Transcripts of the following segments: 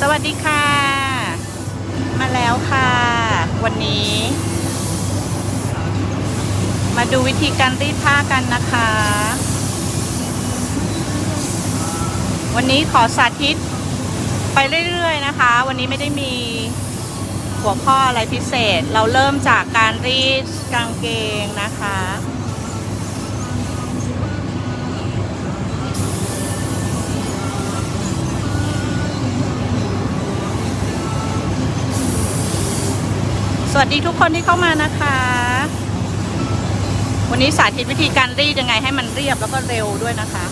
สวัสดีค่ะ มาแล้วค่ะ วันนี้ มาดูวิธีการรีดผ้ากันนะคะ วันนี้ขอสาธิตไปเรื่อยๆนะคะ วันนี้ไม่ได้มีหัวข้ออะไรพิเศษ เราเริ่มจากการรีดกางเกงนะคะ วัสดีทุกคนที่เข้ามานะคะ วันนี้สาธิตวิธีการรีดยังไงให้มันเรียบแล้วก็เร็วด้วยนะคะ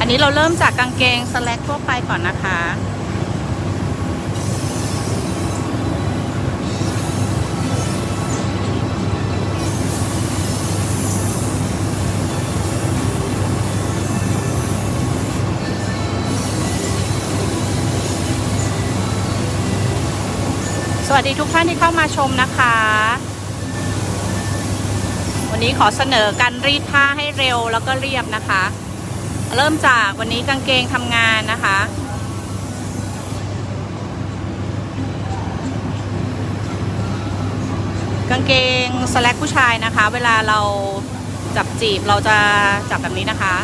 อันนี้เราเริ่มจากกางเกงสแลกทั่วไปก่อนนะคะ วัสดีทุกท่านที่เข้ามาชมนะคะ วันนี้ขอเสนอการรีดผ้าให้เร็วแล้วก็เรียบนะคะ เริ่มจากวันนี้กางเกงทำงานนะคะ กางเกงสแลกผู้ชายนะคะ เวลาเราจับจีบเราจะจับแบบนี้นะคะ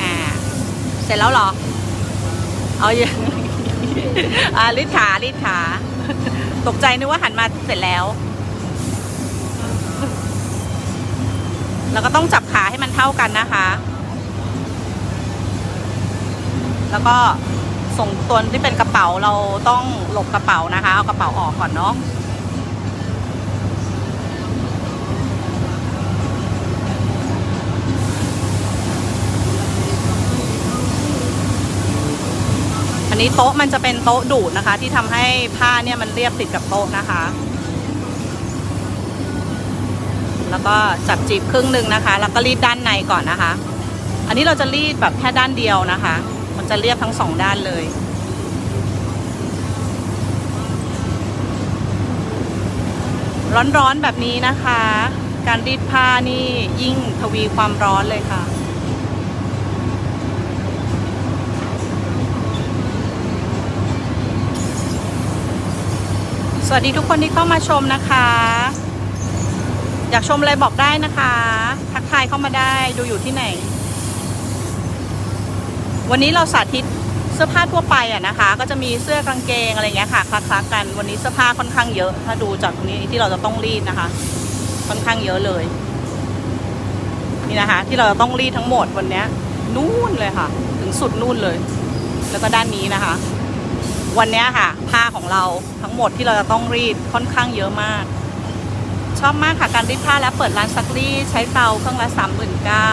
อ่า เสร็จแล้วหรอ เอาอย่าง อ่ารีดขารีดขา ตกใจนึกว่าหันมาเสร็จแล้ว แล้วก็ต้องจับขาให้มันเท่ากันนะคะ แล้วก็ส่งตัวที่เป็นกระเป๋าเราต้องหลบกระเป๋านะคะ เอากระเป๋าออกก่อนเนาะ อันนี้โต๊ะมันจะเป็นโต๊ะดูดนะคะ ที่ทำให้ผ้าเนี่ยมันเรียบติดกับโต๊ะนะคะ แล้วก็จับจีบครึ่งหนึ่งนะคะ แล้วก็รีดด้านในก่อนนะคะ อันนี้เราจะรีดแบบแค่ด้านเดียวนะคะ มันจะเรียบทั้งสองด้านเลยร้อนๆแบบนี้นะคะ การรีดผ้านี่ยิ่งทวีความร้อนเลยค่ะ วัสดีทุกคนที่เข้ามาชมนะคะ อยากชมอะไรบอกได้นะคะ ทักทายเข้ามาได้ดูอยู่ที่ไหน วันนี้เราสาธิตเสื้อผ้าทั่วไปอะนะคะ ก็จะมีเสื้อกางเกงอะไรเงี้ยค่ะคล้าๆกันวันนี้เสื้อผ้าค่อนข้างเยอะ ถ้าดูจากตรงนี้ที่เราจะต้องรีดนะคะ ค่อนข้างเยอะเลย นี่นะคะ ที่เราจะต้องรีดทั้งหมดวันนี้นู่นเลยค่ะ ถึงสุดนู่นเลย แล้วก็ด้านนี้นะคะ วันนี้ค่ะ ผ้าของเราทั้งหมดที่เราจะต้องรีดค่อนข้างเยอะมาก ชอบมากค่ะการรีดผ้าและเปิดร้านซักรีดใช้เตาเครื่องละสามหมื่นเก้า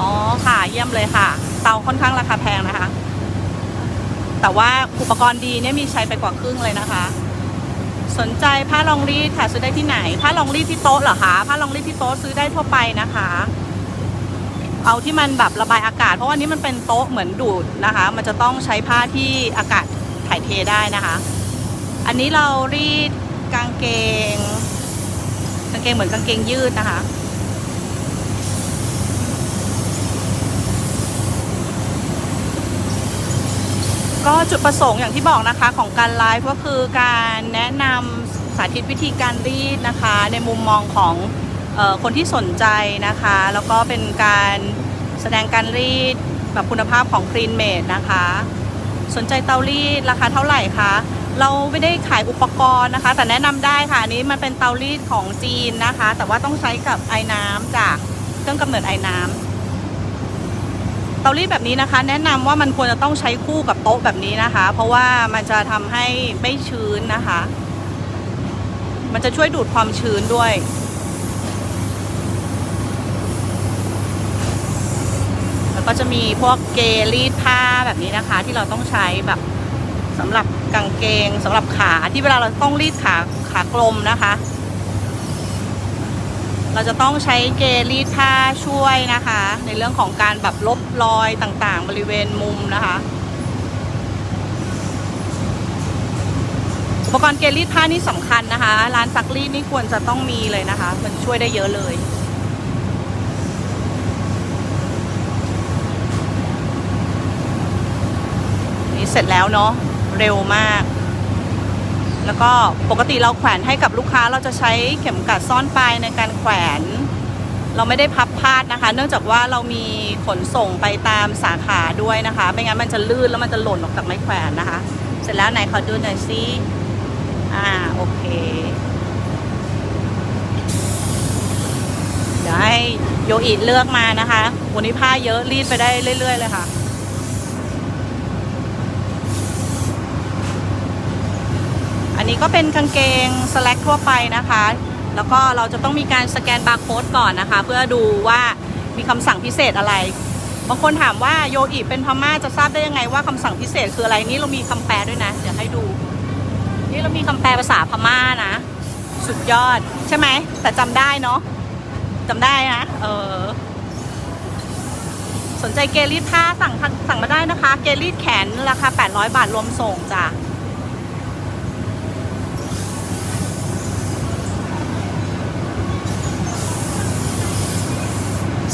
อ๋อค่ะเยี่ยมเลยค่ะ เตาค่อนข้างราคาแพงนะคะ แต่ว่าอุปกรณ์ดีเนี่ยมีใช้ไปกว่าครึ่งเลยนะคะ สนใจผ้าลองรีดค่ะซื้อได้ที่ไหน ผ้าลองรีดที่โต๊ะเหรอคะผ้าลองรีดที่โต๊ะซื้อได้ทั่วไปนะคะ เอาที่มันแบบระบายอากาศ เพราะว่านี้มันเป็นโต๊ะเหมือนดูดนะคะ มันจะต้องใช้ผ้าที่อากาศ ถ่ายเทได้นะคะ อันนี้เรารีดกางเกง กางเกงเหมือนกางเกงยืดนะคะก็จุดประสงค์อย่างที่บอกนะคะของการไลฟ์ก็คือการแนะนำสาธิตวิธีการรีดนะคะ ในมุมมองของออคนที่สนใจนะคะ แล้วก็เป็นการแสดงการรีดแบบคุณภาพของ Clean Made นะคะ สนใจเตารีดราคาเท่าไหร่คะ เราไม่ได้ขายอุปกรณ์นะคะ แต่แนะนำได้ค่ะอันนี้มันเป็นเตารีดของจีนนะคะ แต่ว่าต้องใช้กับไอ้น้ำจากเครื่องกำเนิดไอ้น้ำเตารีดแบบนี้นะคะ แนะนำว่ามันควรจะต้องใช้คู่กับโต๊ะแบบนี้นะคะ เพราะว่ามันจะทำให้ไม่ชื้นนะคะ มันจะช่วยดูดความชื้นด้วย แล้วก็จะมีพวกเกลีดผ้าแบบนี้นะคะ ที่เราต้องใช้แบบสำหรับกางเกงสำหรับขาที่เวลาเราต้องรีดขาขากลมนะคะ เราจะต้องใช้เกลีดผ้าช่วยนะคะ ในเรื่องของการแบบลบรอยต่างๆ บริเวณมุมนะคะอุปกรณ์เกลีดผ้านี่สำคัญนะคะ ร้านซักรีดนี่ควรจะต้องมีเลยนะคะ มันช่วยได้เยอะเลย นี่เส ร็จแล้วเนาะเร็วมาก แล้วก็ปกติเราแขวนให้กับลูกค้าเราจะใช้เข็มกัดซ่อนปลายในการแขวน เราไม่ได้พับพาดนะคะ เนื่องจากว่าเรามีขนส่งไปตามสาขาด้วยนะคะ ไม่งั้นมันจะลื่นแล้วมันจะหล่นออกจากไม้แขวนนะคะ เสร็จแล้วไหนขอดูหน่อยซิอ่าโอเคเดี๋ยวให้โยอิเลือกมานะคะ วันนี้ผ้าเยอะรีดไปได้เรื่อย ๆ เลยค่ะ นี้ก็เป็นกางเกงสแลกทั่วไปนะคะ แล้วก็เราจะต้องมีการสแกนบาร์โค้ดก่อนนะคะ เพื่อดูว่ามีคำสั่งพิเศษอะไร บางคนถามว่าโยอิเป็นพม่าจะทราบได้ยังไงว่าคำสั่งพิเศษคืออะไรนี่เรามีคำแปลด้วยนะ เดี๋ยวให้ดู นี่เรามีคำแปลภาษาพม่านะ สุดยอดใช่ไหม แต่จำได้เนาะจำได้นะเออสนใจเกลีดผ้าสั่งสั่งมาได้นะคะ เกลีดแขนราคา 800 บาทรวมส่งจ้ะ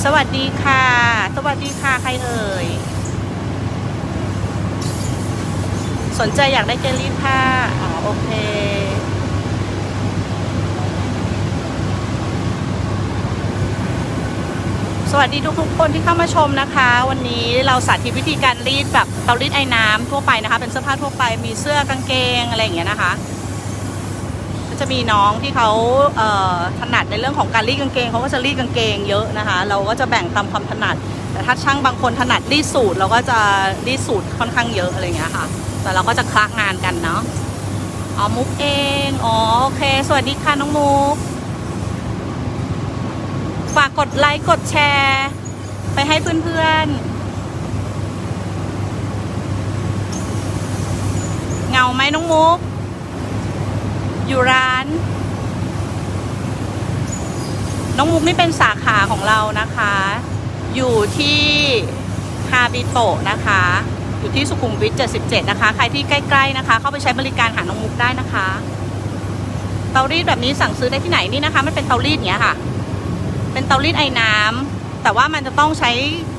สวัสดีค่ะ สวัสดีค่ะ ใครเอ่ย สนใจอยากได้เกลลี่ผ้า อ๋อ โอเค สวัสดีทุกๆคนที่เข้ามาชมนะคะ วันนี้เราสาธิตวิธีการรีดแบบเตารีดไอ้น้ำทั่วไปนะคะ เป็นเสื้อผ้าทั่วไป มีเสื้อกางเกงอะไรอย่างเงี้ยนะคะ จะมีน้องที่เขาเถนัดในเรื่องของการรีดกางเกงเขาก็จะรีดกางเกงเยอะนะคะ เราก็จะแบ่งตามความถนัด แต่ถ้าช่างบางคนถนัดรีดสูตรเราก็จะรีดสูตรค่อนข้างเยอะอะไรเงี้ยค่ะ แต่เราก็จะคลักงานกันเนาะอ๋อมุกเองอ๋อโอเค สวัสดีค่ะน้องมุกฝากกดไลค์กดแชร์ ไปให้เพื่อนๆเงาไหมน้องมุก อยู่ร้าน น้องมุกนี่เป็นสาขาของเรานะคะ อยู่ที่ฮาบิโตะนะคะ อยู่ที่สุขุมวิท 77 นะคะ ใครที่ใกล้ ๆนะคะ เข้าไปใช้บริการหาน้องมุกได้นะคะ เตารีดแบบนี้สั่งซื้อได้ที่ไหนนี่นะคะ มันเป็นเตารีดเนี้ยค่ะ เป็นเตารีดไอ้น้ำแต่ว่ามันจะต้องใช้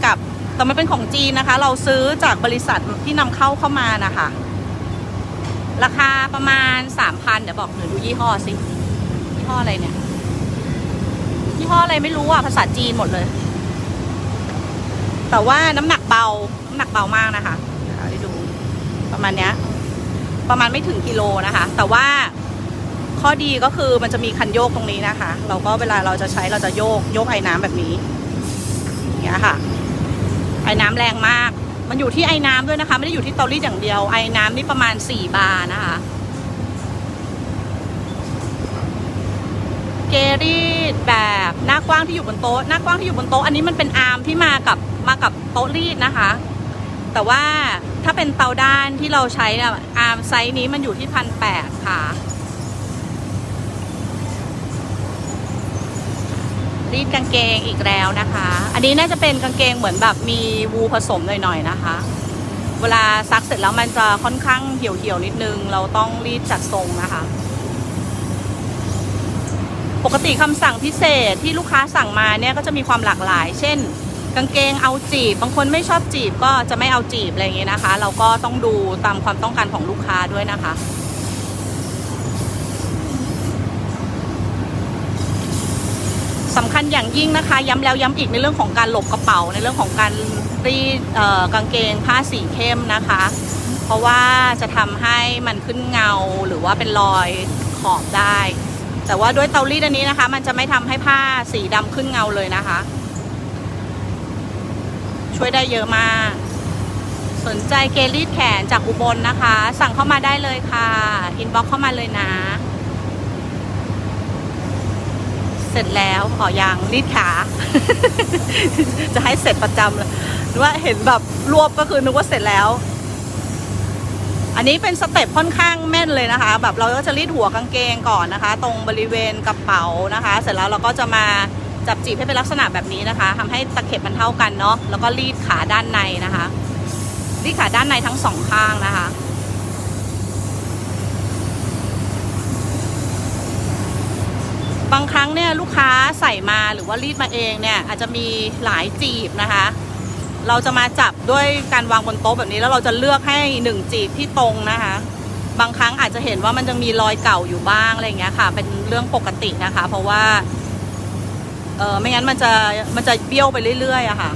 กับแต่มันเป็นของจีนนะคะ เราซื้อจากบริษัทที่นำเข้าเข้ามานะคะ ราคาประมาณสามพันเดี๋ยวบอกหนูดูยี่ห้อสิ ยี่ห้ออะไรเนี่ย ยี่ห้ออะไรไม่รู้อะ ภาษาจีนหมดเลย แต่ว่าน้ำหนักเบา น้ำหนักเบามากนะคะเดี๋ยวดู ประมาณเนี้ย ประมาณไม่ถึงกิโลนะคะ แต่ว่าข้อดีก็คือมันจะมีคันโยกตรงนี้นะคะ เราก็เวลาเราจะใช้เราจะโยกโยกไอ้น้ำแบบนี้อย่างเงี้ยค่ะ ไอ้น้ำแรงมาก มันอยู่ที่ไอ้น้ำด้วยนะคะ ไม่ได้อยู่ที่เตารีดอย่างเดียว ไอ้น้ำนี่ประมาณสี่บาร์นะคะ เกรีดแบบหน้ากว้างที่อยู่บนโต๊ะ หน้ากว้างที่อยู่บนโต๊ะ อันนี้มันเป็นอาร์มที่มากับมากับโต๊ะรีดนะคะ แต่ว่าถ้าเป็นเตาด้านที่เราใช้อะอาร์มไซส์นี้มันอยู่ที่พันแปดค่ะ รีดกางเกงอีกแล้วนะคะ อันนี้น่าจะเป็นกางเกงเหมือนแบบมีวูผสมหน่อยๆนะคะ เวลาซักเสร็จแล้วมันจะค่อนข้างเหี่ยวๆนิดนึง เราต้องรีดจัดทรงนะคะ ปกติคำสั่งพิเศษที่ลูกค้าสั่งมาเนี่ยก็จะมีความหลากหลาย เช่น กางเกงเอาจีบ บางคนไม่ชอบจีบก็จะไม่เอาจีบอะไรอย่างเงี้ยนะคะ เราก็ต้องดูตามความต้องการของลูกค้าด้วยนะคะ สำคัญอย่างยิ่งนะคะ ย้ำแล้วย้ำอีกในเรื่องของการหลบกระเป๋าในเรื่องของการรีดกางเกงผ้าสีเข้มนะคะ เพราะว่าจะทำให้มันขึ้นเงาหรือว่าเป็นรอยขอบได้ แต่ว่าด้วยเตารีดอันนี้นะคะ มันจะไม่ทำให้ผ้าสีดำขึ้นเงาเลยนะคะ ช่วยได้เยอะมาก สนใจเกลีดแขนจากอุบลนะคะ สั่งเข้ามาได้เลยค่ะอินบ็อกเข้ามาเลยนะ เสร็จแล้วอ๋อยังรีดขา จะให้เสร็จประจำเลยหรือว่าเห็นแบบรวบก็คือนึกว่าเสร็จแล้ว อันนี้เป็นสเต็ปค่อนข้างแม่นเลยนะคะ แบบเราก็จะรีดหัวกางเกงก่อนนะคะ ตรงบริเวณกระเป๋านะคะ เสร็จแล้วเราก็จะมาจับจีบให้เป็นลักษณะแบบนี้นะคะทำให้ตะเข็บมันเท่ากันเนาะแล้วก็รีดขาด้านในนะคะรีดขาด้านในทั้งสองข้างนะคะ บางครั้งเนี่ยลูกค้าใส่มาหรือว่ารีดมาเองเนี่ยอาจจะมีหลายจีบนะคะ เราจะมาจับด้วยการวางบนโต๊ะแบบนี้แล้วเราจะเลือกให้หนึ่งจีบที่ตรงนะคะ บางครั้งอาจจะเห็นว่ามันจะมีรอยเก่าอยู่บ้างอะไรเงี้ยค่ะ เป็นเรื่องปกตินะคะ เพราะว่าเออไม่งั้นมันจะมันจะเบี้ยวไปเรื่อยๆอะค่ะ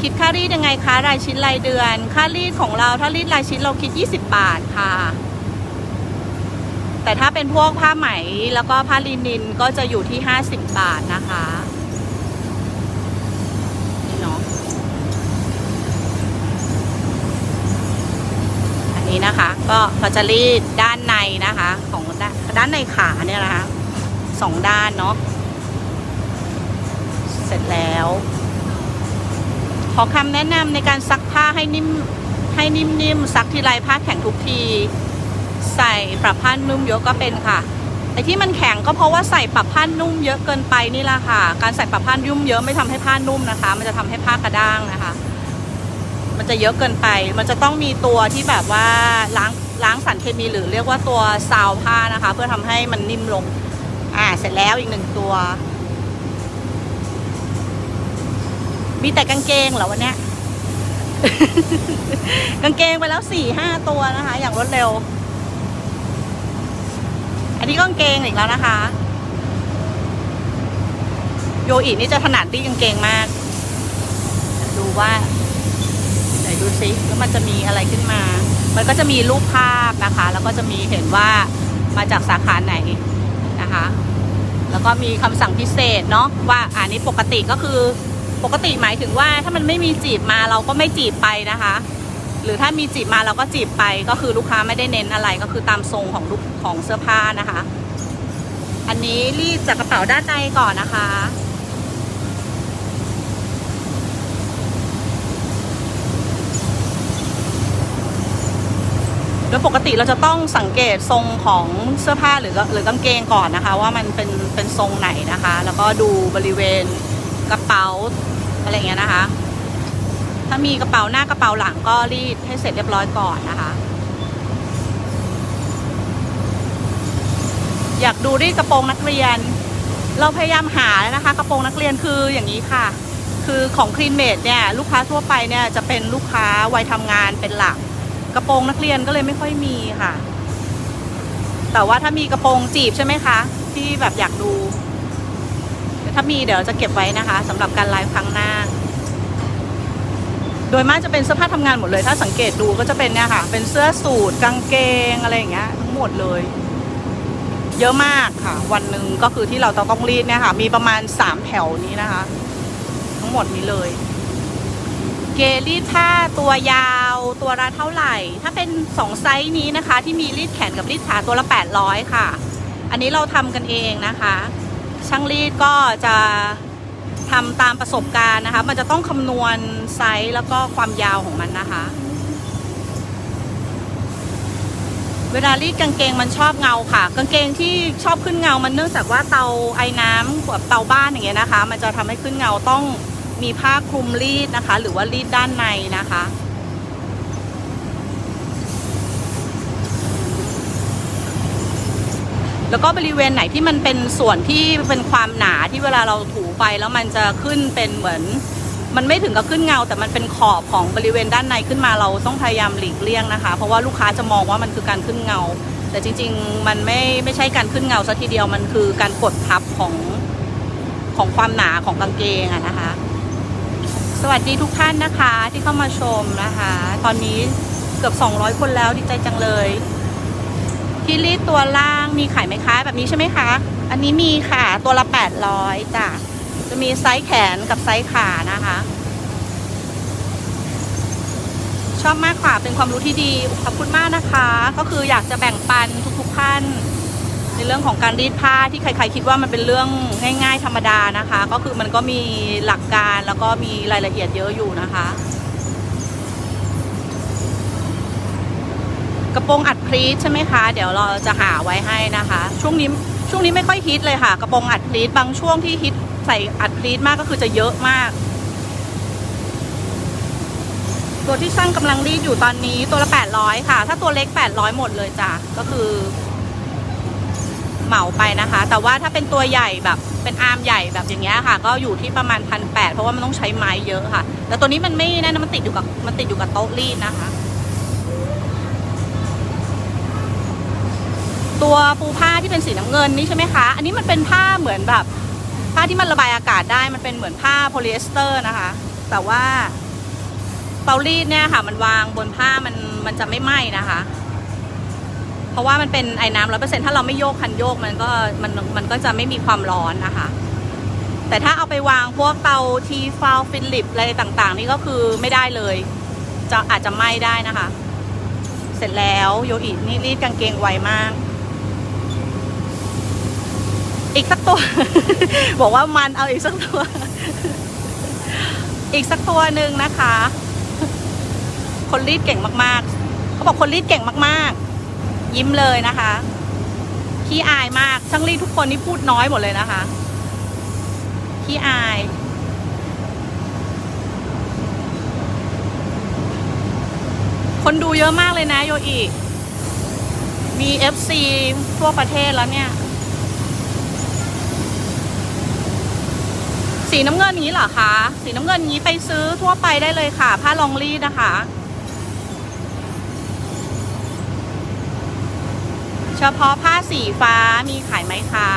คิดค่ารีดยังไงคะรายชิ้นรายเดือน ค่ารีดของเราถ้ารีดรายชิ้นเราคิด 20 บาทค่ะ แต่ถ้าเป็นพวกผ้าไหมแล้วก็ผ้าลินินก็จะอยู่ที่ 50 บาทนะคะนี่เนาะอันนี้นะคะ ก็เราจะรีดด้านในนะคะ ของด้านในขาเนี่ยนะคะสองด้านเนาะเสร็จแล้ว ขอคำแนะนำในการซักผ้าให้นิ่มให้นิ่มๆซักทีไรผ้าแข็งทุกที ใส่ปรับผ้านุ่มเยอะก็เป็นค่ะไอ้ที่มันแข็งก็เพราะว่าใส่ปรับผ้านุ่มเยอะเกินไปนี่แหละค่ะ การใส่ปรับผ้านุ่มเยอะไม่ทำให้ผ้านุ่มนะคะ มันจะทำให้ผ้ากระด้างนะคะ มันจะเยอะเกินไป มันจะต้องมีตัวที่แบบว่าล้างล้างสารเคมีหรือเรียกว่าตัวซาวผ้านะคะ เพื่อทำให้มันนิ่มลง อ่าเสร็จแล้วอีกหนึ่งตัว มีแต่กางเกงเหรอวันเนี้ยกางเกงไปแล้วสี่ห้าตัวนะคะ อย่างรวดเร็ว อันนี้ก็กางเกงอีกแล้วนะคะ โยอีนี่จะถนัดที่กางเกงมาก ดูว่าไหนดูซิแล้วมันจะมีอะไรขึ้นมา มันก็จะมีรูปภาพนะคะ แล้วก็จะมีเห็นว่ามาจากสาขาไหนนะคะ แล้วก็มีคำสั่งพิเศษเนาะว่าอันนี้ปกติก็คือปกติหมายถึงว่าถ้ามันไม่มีจีบมาเราก็ไม่จีบไปนะคะ หรือถ้ามีจีบมาเราก็จีบไปก็คือลูกค้าไม่ได้เน้นอะไรก็คือตามทรงของลูกของเสื้อผ้านะคะ อันนี้รีดจากกระเป๋าด้านในก่อนนะคะ โดยปกติเราจะต้องสังเกตทรงของเสื้อผ้าหรือหรือกางเกงก่อนนะคะ ว่ามันเป็นเป็นทรงไหนนะคะ แล้วก็ดูบริเวณกระเป๋าอะไรเงี้ยนะคะ ถ้ามีกระเป๋าหน้ากระเป๋าหลังก็รีดให้เสร็จเรียบร้อยก่อนนะคะ อยากดูรีดกระโปรงนักเรียน เราพยายามหาแล้วนะคะ กระโปรงนักเรียนคืออย่างนี้ค่ะ คือของคลีนเมดเนี่ยลูกค้าทั่วไปเนี่ยจะเป็นลูกค้าวัยทำงานเป็นหลัก กระโปรงนักเรียนก็เลยไม่ค่อยมีค่ะ แต่ว่าถ้ามีกระโปรงจีบใช่ไหมคะ ที่แบบอยากดู ถ้ามีเดี๋ยวจะเก็บไว้นะคะสำหรับการไลฟ์ครั้งหน้า โดยมากจะเป็นเสื้อผ้าทำงานหมดเลย ถ้าสังเกตดูก็จะเป็นเนี่ยค่ะ เป็นเสื้อสูทกางเกงอะไรอย่างเงี้ยทั้งหมดเลย เยอะมากค่ะ วันหนึ่งก็คือที่เราต้องรีดเนี่ยค่ะ มีประมาณสามแถวนี้นะคะ ทั้งหมดนี้เลย เกรีดผ้าตัวยาวตัวละเท่าไหร่ ถ้าเป็นสองไซส์นี้นะคะ ที่มีรีดแขนกับรีดขาตัวละ 800 ค่ะ อันนี้เราทำกันเองนะคะ ช่างรีดก็จะ ทำตามประสบการณ์นะคะ มันจะต้องคำนวณไซส์แล้วก็ความยาวของมันนะคะ เวลารีดกางเกงมันชอบเงาค่ะ กางเกงที่ชอบขึ้นเงา มันเนื่องจากว่าเตาไอ้น้ำแบบเตาบ้านอย่างเงี้ยนะคะ มันจะทำให้ขึ้นเงาต้องมีผ้าคลุมรีดนะคะ หรือว่ารีดด้านในนะคะ แล้วก็บริเวณไหนที่มันเป็นส่วนที่เป็นความหนาที่เวลาเราถูไปแล้วมันจะขึ้นเป็นเหมือน มันไม่ถึงกับขึ้นเงา แต่มันเป็นขอบของบริเวณด้านในขึ้นมาเราต้องพยายามหลีกเลี่ยงนะคะ เพราะว่าลูกค้าจะมองว่ามันคือการขึ้นเงา แต่จริง ๆ มันไม่ไม่ใช่การขึ้นเงาซะทีเดียวมันคือการกดทับของของความหนาของกางเกงอะนะคะ สวัสดีทุกท่านนะคะที่เข้ามาชมนะคะ ตอนนี้เกือบ 200 คนแล้วดีใจจังเลย ที่รีดตัวล่างมีขายไหมคะแบบนี้ใช่ไหมคะ อันนี้มีค่ะตัวละ 800จ้ะจะมีไซส์แขนกับไซส์ขานะคะ ชอบมากค่ะเป็นความรู้ที่ดีขอบคุณมากนะคะ ก็คืออยากจะแบ่งปันทุกๆท่านในเรื่องของการรีดผ้าที่ใครๆคิดว่ามันเป็นเรื่องง่าย ๆ ธรรมดานะคะ ก็คือมันก็มีหลักการแล้วก็มีรายละเอียดเยอะอยู่นะคะ กระโปรงอัดพลีทใช่ไหมคะ เดี๋ยวเราจะหาไว้ให้นะคะ ช่วงนี้ช่วงนี้ไม่ค่อยฮิตเลยค่ะ กระโปรงอัดพลีทบางช่วงที่ฮิตใส่อัดพลีทมากก็คือจะเยอะมาก ตัวที่ช่างกำลังรีดอยู่ตอนนี้ตัวละ 800 ค่ะ ถ้าตัวเล็ก 800 หมดเลยจ้ะก็คือเหมาไปนะคะ แต่ว่าถ้าเป็นตัวใหญ่แบบเป็นอาร์มใหญ่แบบอย่างเงี้ยค่ะ ก็อยู่ที่ประมาณพันแปดเพราะว่ามันต้องใช้ไม้เยอะค่ะ แต่ตัวนี้มันไม่นั่นนะมันติดอยู่กับมันติดอยู่กับโต๊ะรีดนะคะ ตัวปูผ้าที่เป็นสีน้ำเงินนี่ใช่ไหมคะ อันนี้มันเป็นผ้าเหมือนแบบ ผ้าที่มันระบายอากาศได้มันเป็นเหมือนผ้าโพลีเอสเตอร์นะคะ แต่ว่าเตารีดเนี่ยค่ะ มันวางบนผ้ามันมันจะไม่ไหม้นะคะ เพราะว่ามันเป็นไอ้น้ำร้อยเปอร์เซ็นถ้าเราไม่โยกคันโยกมันก็มันมันก็จะไม่มีความร้อนนะคะ แต่ถ้าเอาไปวางพวกเตาทีฟาวฟิลิปอะไรต่างๆ นี่ก็คือไม่ได้เลย จะอาจจะไหม้ได้นะคะ เสร็จแล้วโยอินี่รีดกางเกงไวมาก อีกสักตัว บอกว่ามันเอาอีกสักตัว อีกสักตัวหนึ่งนะคะ คนรีดเก่งมากๆ เขาบอกคนรีดเก่งมากๆ ยิ้มเลยนะคะขี้อายมากช่างรีดทุกคนนี่พูดน้อยหมดเลยนะคะขี้อายคนดูเยอะมากเลยนะโยอิมี FC ทั่วประเทศแล้วเนี่ย สีน้ำเงินนี้เหรอคะ สีน้ำเงินนี้ไปซื้อทั่วไปได้เลยค่ะ ผ้าลองรีดนะคะ เฉพาะผ้าสีฟ้ามีขายไหมคะ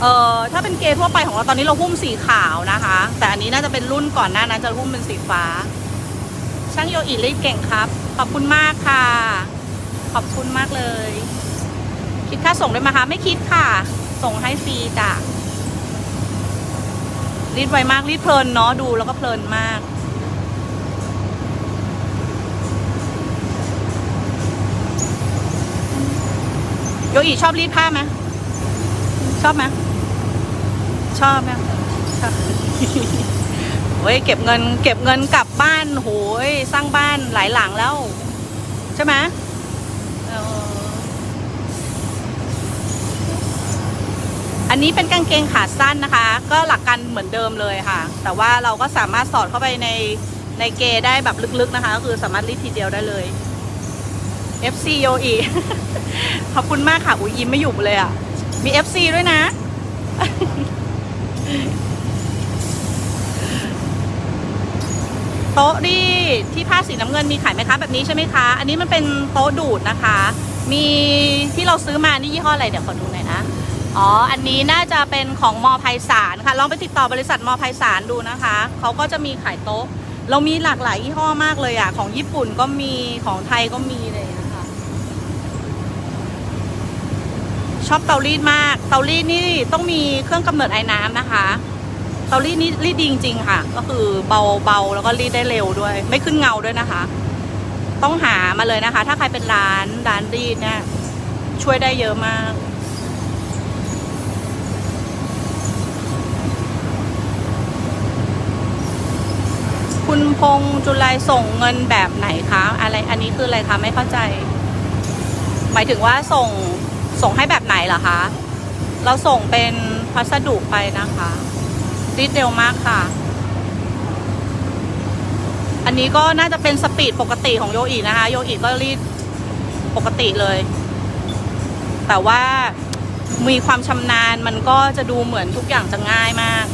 เอ่อถ้าเป็นเกย์ทั่วไปของเราตอนนี้เราหุ้มสีขาวนะคะ แต่อันนี้น่าจะเป็นรุ่นก่อนหน้านั้นจะหุ้มเป็นสีฟ้า ช่างโยอิรีดเก่งครับ ขอบคุณมากค่ะ ขอบคุณมากเลย คิดค่าส่งด้วยไหมคะ ไม่คิดค่ะ ส่งให้ฟรีจ้ะ รีดไวมากรีดเพลินเนาะดูแล้วก็เพลินมากโยอีชอบรีดผ้าไหมชอบไหมชอบไหมชอบโอ้ยเก็บเงิน เก็บเงินกลับบ้านโหยสร้างบ้านหลายหลังแล้ว ใช่ไหมเออ อันนี้เป็นกางเกงขาสั้นนะคะ ก็หลักการเหมือนเดิมเลยค่ะ แต่ว่าเราก็สามารถสอดเข้าไปในในเกย์ได้แบบลึกๆนะคะ ก็คือสามารถรีดทีเดียวได้เลย FC โยอีขอบคุณมากค่ะอุ้ยยิ้มไม่หยุดเลยอะ มี FC ด้วยนะ โต๊ะดีที่ผ้าสีน้ำเงินมีขายไหมคะแบบนี้ใช่ไหมคะ อันนี้มันเป็นโต๊ะดูดนะคะ มีที่เราซื้อมานี่ยี่ห้ออะไรเดี๋ยวขอดูหน่อยนะ อ๋อ อันนี้น่าจะเป็นของมอไพศาลค่ะ ลองไปติดต่อบริษัทมอไพศาลดูนะคะ เขาก็จะมีขายโต๊ะ เรามีหลากหลายยี่ห้อมากเลยอะ ของญี่ปุ่นก็มี ของไทยก็มีเลยนะคะ ชอบเตารีดมาก เตารีดนี่ต้องมีเครื่องกำเนิดไอ้น้ำนะคะ เตารีดนี่รีดดีจริงๆค่ะ ก็คือเบาเบาแล้วก็รีดได้เร็วด้วย ไม่ขึ้นเงาด้วยนะคะ ต้องหามาเลยนะคะ ถ้าใครเป็นร้านร้านรีดเนี่ยช่วยได้เยอะมาก คุณพงษ์จุลัยส่งเงินแบบไหนคะ อะไรอันนี้คืออะไรคะ ไม่เข้าใจ หมายถึงว่าส่งส่งให้แบบไหนเหรอคะ เราส่งเป็นพัสดุไปนะคะรีดเร็วมากค่ะ อันนี้ก็น่าจะเป็นสปีดปกติของโยอีนะคะ โยอีก็รีดปกติเลย แต่ว่ามีความชำนาญมันก็จะดูเหมือนทุกอย่างจะง่ายมาก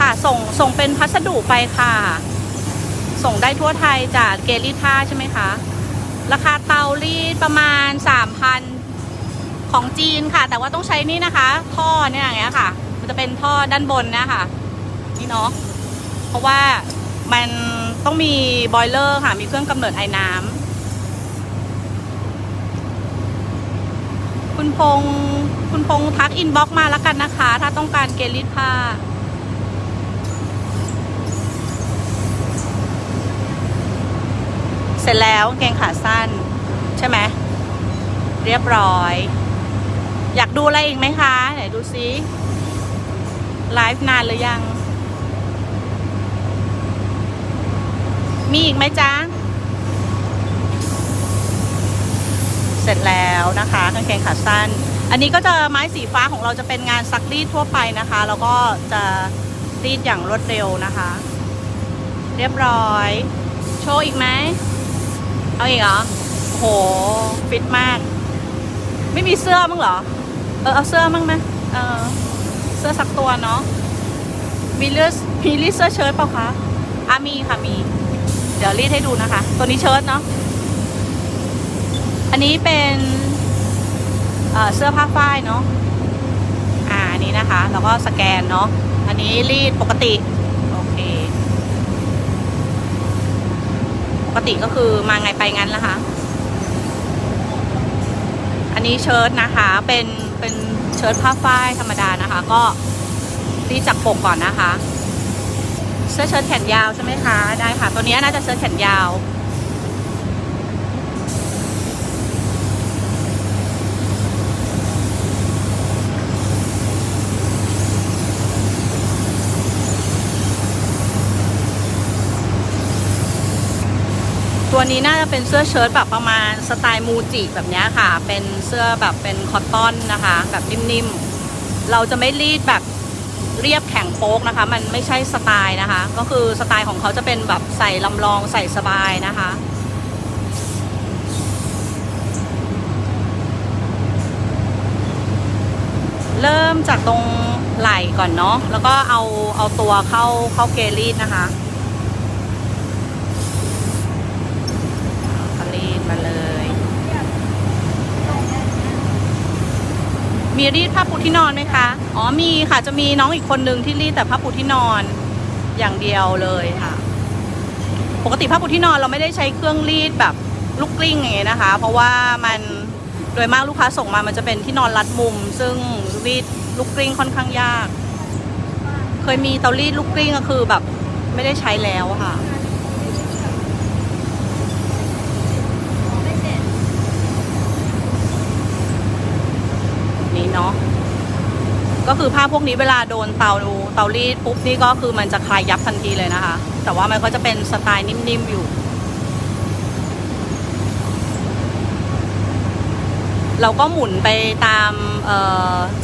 ค่ะ ส่งส่งเป็นพัสดุไปค่ะ ส่งได้ทั่วไทยจากเกลิท่าใช่ไหมคะ ราคาเตารีดประมาณสามพันของจีนค่ะ แต่ว่าต้องใช้นี่นะคะ ท่อเนี่ยอย่างเงี้ยค่ะ มันจะเป็นท่อด้านบนเนะค่ะ นี่เนาะ เพราะว่ามันต้องมีบอยเลอร์ค่ะ มีเครื่องกำเนิดไอ้น้ำคุณพงคุณพงทักอินบ็อกมาแล้วกันนะคะ ถ้าต้องการเกลิดผ้า สร็จแล้วกางเกงขาสั้น ใช่ไหมเรียบร้อย อยากดูอะไรอีกไหมคะไหนดูซิไลฟ์นานหรือยัง มีอีกไหมจ๊ะ เสร็จแล้วนะคะกางเกงขาสั้น อันนี้ก็จะไม้สีฟ้าของเราจะเป็นงานซักรีดทั่วไปนะคะ แล้วก็จะรีดอย่างรวดเร็วนะคะ เรียบร้อย โชว์อีกไหม เอาอีกเหรอโหฟิตมาก ไม่มีเสื้อมั้งเหรอ เออเอาเสื้อมั้งไหมเออเสื้อสักตัวเนาะมีเลือดมีรีดเสื้อเชิ้ตเปล่าคะอะมีค่ะมี เดี๋ยวรีดให้ดูนะคะ ตัวนี้เชิ้ตเนาะอันนี้เป็นเอ่อเสื้อผ้าฝ้ายเนาะอ่าอันนี้นะคะ แล้วก็สแกนเนาะอันนี้รีดปกติ โอเค ป กติก็คือมาไงไปงั้นละคะ อันนี้เชิ้ตนะคะ เป็นเป็นเชิ้ตผ้าฝ้ายธรรมดานะคะ ก็รีจากปกก่อนนะคะ เสื้อเชิ้ตแขนยาวใช่ไหมคะ ได้ค่ะ ตัวนี้น่าจะเชิ้ตแขนยาว ตัวนี้น่าจะเป็นเสื้อเชิ้ตแบบประมาณสไตล์มูจิแบบนี้ค่ะ เป็นเสื้อแบบเป็นคอตตอนนะคะ แบบนิ่มๆ เราจะไม่รีดแบบเรียบแข็งโป๊กนะคะ มันไม่ใช่สไตล์นะคะ ก็คือสไตล์ของเขาจะเป็นแบบใส่ลำลองใส่สบายนะคะเริ่มจากตรงไหล่ก่อนเนาะ แล้วก็เอาเอาตัวเข้าเข้าเกลีดนะคะ ก็รีดมาเลย มีรีดผ้าปูที่นอนไหมคะ อ๋อมีค่ะจะมีน้องอีกคนนึงที่รีดแต่ผ้าปูที่นอนอย่างเดียวเลยค่ะ ปกติผ้าปูที่นอนเราไม่ได้ใช้เครื่องรีดแบบลูกกลิ้งอย่างเงี้ยนะคะ เพราะว่ามันโดยมากลูกค้าส่งมามันจะเป็นที่นอนรัดมุม ซึ่งรีดลูกกลิ้งค่อนข้างยาก เคยมีเตารีดลูกกลิ้งก็คือแบบไม่ได้ใช้แล้วค่ะ นี้ เนาะก็คือผ้าพวกนี้เวลาโดนเตาเตารีดปุ๊บนี่ก็คือมันจะคลายยับทันทีเลยนะคะ แต่ว่ามันก็จะเป็นสไตล์นิ่มๆอยู่ เราก็หมุนไปตาม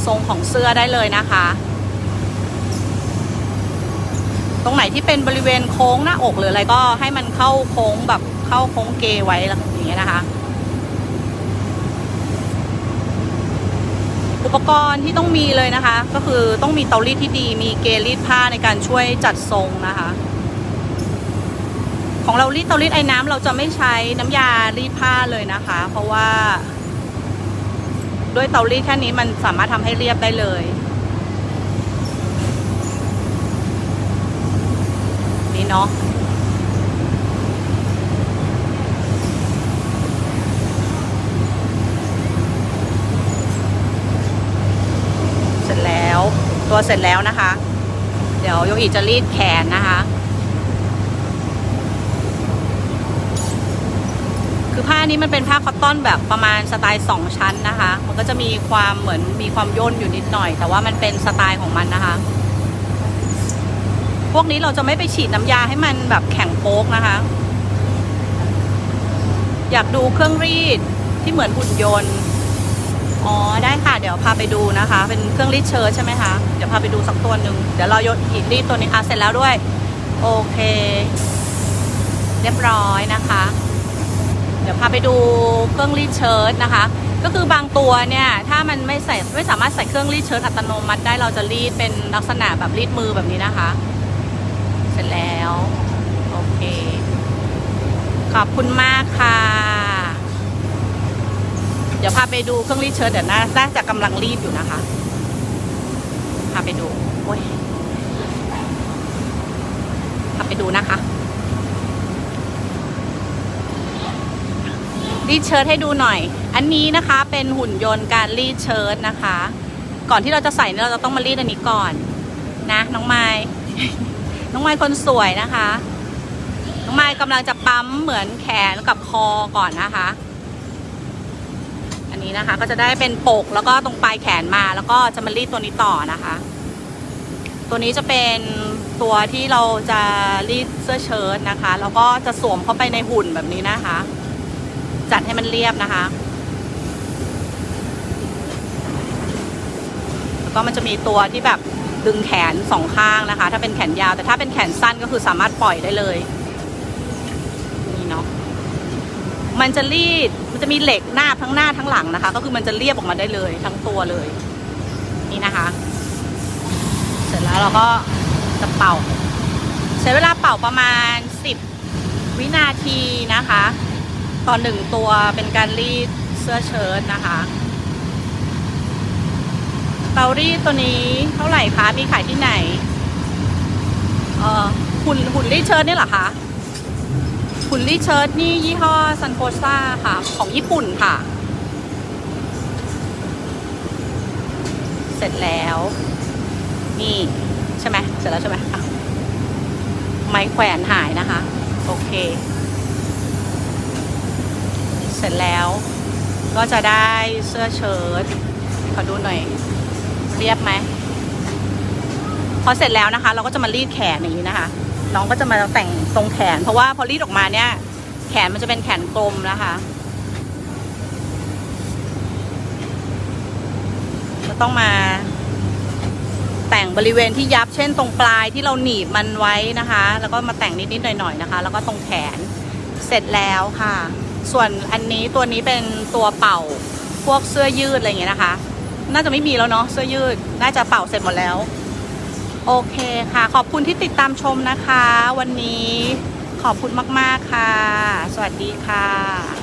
ทรงของเสื้อได้เลยนะคะ ตรงไหนที่เป็นบริเวณโค้งหน้าอกหรืออะไรก็ให้มันเข้าโค้งแบบเข้าโค้งเกไว้อย่างเงี้ยนะคะ ปกรณ์ที่ต้องมีเลยนะคะ ก็คือต้องมีเตารีดที่ดีมีเกลีดผ้าในการช่วยจัดทรงนะคะ ของเรารีดเตารีดไอ้น้ำเราจะไม่ใช้น้ำยารีดผ้าเลยนะคะ เพราะว่า ด้วยเตารีดแค่นี้มันสามารถทำให้เรียบได้เลยนี่เนาะ เสร็จแล้ว ตัวเสร็จแล้วนะคะ เดี๋ยวโยอีจะรีดแขนนะคะ คือผ้านี้มันเป็นผ้าคอตตอนแบบประมาณสไตล์สองชั้นนะคะ มันก็จะมีความเหมือนมีความย่นอยู่นิดหน่อย แต่ว่ามันเป็นสไตล์ของมันนะคะ พวกนี้เราจะไม่ไปฉีดน้ำยาให้มันแบบแข็งโป๊กนะคะ อยากดูเครื่องรีดที่เหมือนหุ่นยนต์ อ๋อได้ค่ะเดี๋ยวพาไปดูนะคะ เป็นเครื่องรีดเชิ้ตใช่ไหมคะ เดี๋ยวพาไปดูสักตัวหนึ่งเดี๋ยวเรายดอีกรีดตัวนี้อะเสร็จแล้วด้วย โอเค เรียบร้อยนะคะ เดี๋ยวพาไปดูเครื่องรีดเชิ้ตนะคะ ก็คือบางตัวเนี่ยถ้ามันไม่ใส่ไม่สามารถใส่เครื่องรีดเชิ้ตอัตโนมัติได้เราจะรีดเป็นลักษณะแบบรีดมือแบบนี้นะคะ เสร็จแล้ว โอเค ขอบคุณมากค่ะ เดี๋ยวพาไปดูเครื่องรีดเชิ้ตเดี๋ยวน่าน่าจะกำลังรีดอยู่นะคะ พาไปดูโอ้ยพาไปดูนะคะ รีดเชิ้ตให้ดูหน่อย อันนี้นะคะเป็นหุ่นยนต์การรีดเชิ้ตนะคะ ก่อนที่เราจะใส่เนี่ยเราจะต้องมารีดอันนี้ก่อน นะ น้องไม้น้องไม้คนสวยนะคะ น้องไม้กำลังจะปั๊มเหมือนแขนกับคอก่อนนะคะ นี้นะคะ ก็จะได้เป็นปกแล้วก็ตรงปลายแขนมา แล้วก็จะมารีดตัวนี้ต่อนะคะ ตัวนี้จะเป็นตัวที่เราจะรีดเสื้อเชิ้ตนะคะ แล้วก็จะสวมเข้าไปในหุ่นแบบนี้นะคะ จัดให้มันเรียบนะคะแล้วก็มันจะมีตัวที่แบบดึงแขนสองข้างนะคะ ถ้าเป็นแขนยาวแต่ถ้าเป็นแขนสั้นก็คือสามารถปล่อยได้เลยนี่เนาะ มันจะรีด มันจะมีเหล็กหน้าทั้งหน้าทั้งหลังนะคะ ก็คือมันจะเรียบออกมาได้เลยทั้งตัวเลย นี่นะคะ เสร็จแล้วเราก็จะเป่า ใช้เวลาเป่าประมาณ 10 วินาทีนะคะต่อหนึ่งตัวเป็นการรีดเสื้อเชิ้ตนะคะ เตารีดตัวนี้เท่าไหร่คะ มีขายที่ไหน เออหุ่นหุ่นรีดเชิ้ตนี่เหรอคะ หุ่นรีดเชิ้ตนี่ยี่ห้อซันโ o ซ่าค่ะ ของญี่ปุ่นค่ะ เสร็จแล้ว นี่ใช่ไหมเสร็จแล้วใช่ไหมไม้แขวนหายนะคะ โอเค เสร็จแล้วก็จะได้เสื้อเชิ้ตขอดูหน่อย เรียบไหมพอเสร็จแล้วนะคะ เราก็จะมารีดแขนอย่างนี้นะคะ น้องก็จะมาแต่งตรงแขน เพราะว่าพอรีดออกมาเนี่ย แขนมันจะเป็นแขนกลมนะคะก็ต้องมา แต่งบริเวณที่ยับเช่นตรงปลายที่เราหนีบมันไว้นะคะ แล้วก็มาแต่งนิดๆหน่อยๆนะคะ แล้วก็ตรงแขนเสร็จแล้วค่ะ ส่วนอันนี้ตัวนี้เป็นตัวเป่าพวกเสื้อยืดอะไรอย่างเงี้ยนะคะ น่าจะไม่มีแล้วเนาะเสื้อยืด น่าจะเป่าเสร็จหมดแล้ว โอเคค่ะ ขอบคุณที่ติดตามชมนะคะ วันนี้ขอบคุณมาก ๆ ค่ะ สวัสดีค่ะ